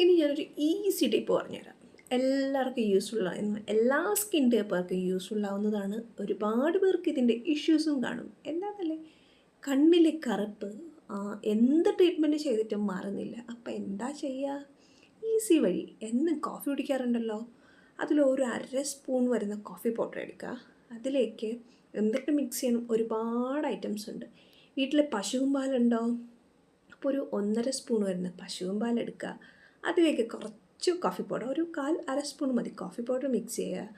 ഇനി ഞാനൊരു easy tip പറഞ്ഞുതരാം. എല്ലാവർക്കും യൂസ്ഫുൾ ആകുന്ന എല്ലാ സ്കിൻ ടൈപ്പുകാർക്കും യൂസ്ഫുൾ ആവുന്നതാണ്. ഒരുപാട് പേർക്ക് ഇതിന്റെ ഇഷ്യൂസും കാണും. എന്താണെന്നല്ലേ കണ്ണിലെ കറുപ്പ് എന്ത് ട്രീറ്റ്മെന്റ് ചെയ്തിട്ടും മാറുന്നില്ല. അപ്പോൾ എന്താ ചെയ്യുക ഈസി വഴി എന്നും കോഫി കുടിക്കാറുണ്ടല്ലോ. അതിൽ ഒരു അര സ്പൂൺ വരുന്ന കോഫി പൗഡർ എടുക്കുക. അതിലേക്ക് എന്തൊക്കെ മിക്സ് ചെയ്യണം? ഒരുപാട് ഐറ്റംസ് ഉണ്ട്. വീട്ടിൽ പശുവും പാലുണ്ടോ? അപ്പോൾ ഒരു ഒന്നര സ്പൂൺ വരുന്ന പശുവും പാലെടുക്കുക അതിലേക്ക് കുറച്ച് കോഫി പൗഡർ ഒരു കാൽ അര സ്പൂൺ മതി. കോഫി പൗഡർ മിക്സ് ചെയ്യുക.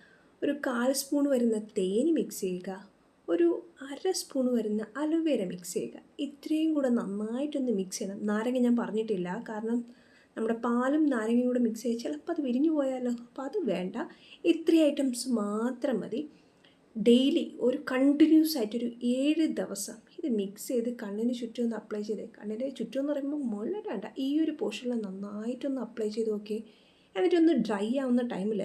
ഒരു കാൽ സ്പൂൺ വരുന്ന തേന് മിക്സ് ചെയ്യുക. ഒരു അര സ്പൂൺ വരുന്ന അലോവേര മിക്സ് ചെയ്യുക. ഇത്രയും കൂടെ നന്നായിട്ടൊന്ന് മിക്സ് ചെയ്യണം. നാരങ്ങ ഞാൻ പറഞ്ഞിട്ടില്ല. കാരണം നമ്മുടെ പാലും നാരങ്ങയും കൂടെ മിക്സ് ചെയ്ത് ചിലപ്പോൾ അത് വിരിഞ്ഞു പോയാലോ? അപ്പോൾ അത് വേണ്ട. ഇത്രയും ഐറ്റംസ് മാത്രം മതി. ഡെയിലി ഒരു കണ്ടിന്യൂസ് ആയിട്ട് ഒരു ഏഴ് ദിവസം ഇത് മിക്സ് ചെയ്ത് കണ്ണിന് ചുറ്റും ഒന്ന് അപ്ലൈ ചെയ്ത്. കണ്ണിന്റെ ചുറ്റും എന്ന് പറയുമ്പോൾ മുകളിൽ വേണ്ട ഈ ഒരു പോർഷനിൽ നന്നായിട്ടൊന്ന് അപ്ലൈ ചെയ്ത് നോക്കി എന്നിട്ടൊന്ന് ഡ്രൈ ആവുന്ന ടൈമിൽ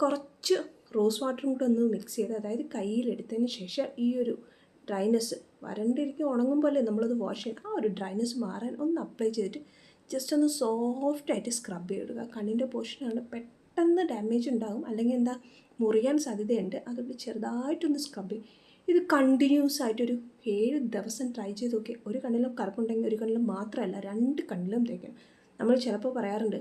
കുറച്ച് റോസ് വാട്ടറും കൂടെ ഒന്ന് മിക്സ് ചെയ്ത് അതായത് കയ്യിലെടുത്തതിന് ശേഷം ഈ ഒരു ഡ്രൈനെസ് വരണ്ടിരിക്കും ഉണങ്ങും പോലെ നമ്മളത് വാഷ് ചെയ്യണം. ആ ഒരു ഡ്രൈനെസ് മാറാൻ ഒന്ന് അപ്ലൈ ചെയ്തിട്ട് ജസ്റ്റ് ഒന്ന് സോഫ്റ്റായിട്ട് സ്ക്രബ് ചെയ്തിടുക കണ്ണിന്റെ പോർഷനാണ് പെട്ടെന്ന് ഡാമേജ് ഉണ്ടാകും അല്ലെങ്കിൽ എന്താ മുറിയാൻ സാധ്യതയുണ്ട്. അതുകൊണ്ട് ചെറുതായിട്ടൊന്ന് സ്ക്രബ് ചെയ്യും. ഇത് കണ്ടിന്യൂസ് ആയിട്ടൊരു ഏഴ് ദിവസം ട്രൈ ചെയ്ത് നോക്കി. ഒരു കണ്ണിലും കറുപ്പുണ്ടെങ്കിൽ ഒരു കണ്ണിലും മാത്രമല്ല രണ്ട് കണ്ണിലും തേക്കണം. നമ്മൾ ചിലപ്പോൾ പറയാറുണ്ട്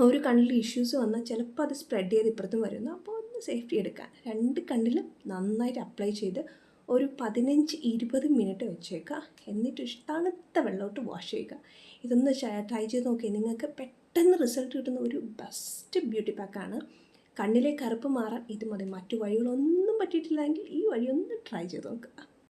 ഒരു കണ്ണിൽ ഇഷ്യൂസ് വന്നാൽ ചിലപ്പോൾ അത് സ്പ്രെഡ് ചെയ്ത് ഇപ്പുറത്തും വരുന്നു. അപ്പോൾ ഒന്ന് സേഫ്റ്റി എടുക്കാൻ. രണ്ട് കണ്ണിലും നന്നായിട്ട് അപ്ലൈ ചെയ്ത് ഒരു പതിനഞ്ച് ഇരുപത് മിനിറ്റ് വെച്ചേക്കുക. എന്നിട്ട് തണുത്ത വെള്ളമോട്ട് വാഷ് ചെയ്യുക. ഇതൊന്ന് ട്രൈ ചെയ്ത് നോക്കി. നിങ്ങൾക്ക് പെട്ടെന്ന് റിസൾട്ട് കിട്ടുന്ന ഒരു ബെസ്റ്റ് ബ്യൂട്ടി പാക്കാണ്. കണ്ണിലെ കറുപ്പ് മാറാൻ ഇത് മതി. മറ്റു വഴികളൊന്നും പറ്റിയിട്ടില്ലെങ്കിൽ ഈ വഴിയൊന്ന് ട്രൈ ചെയ്ത് നോക്കുക.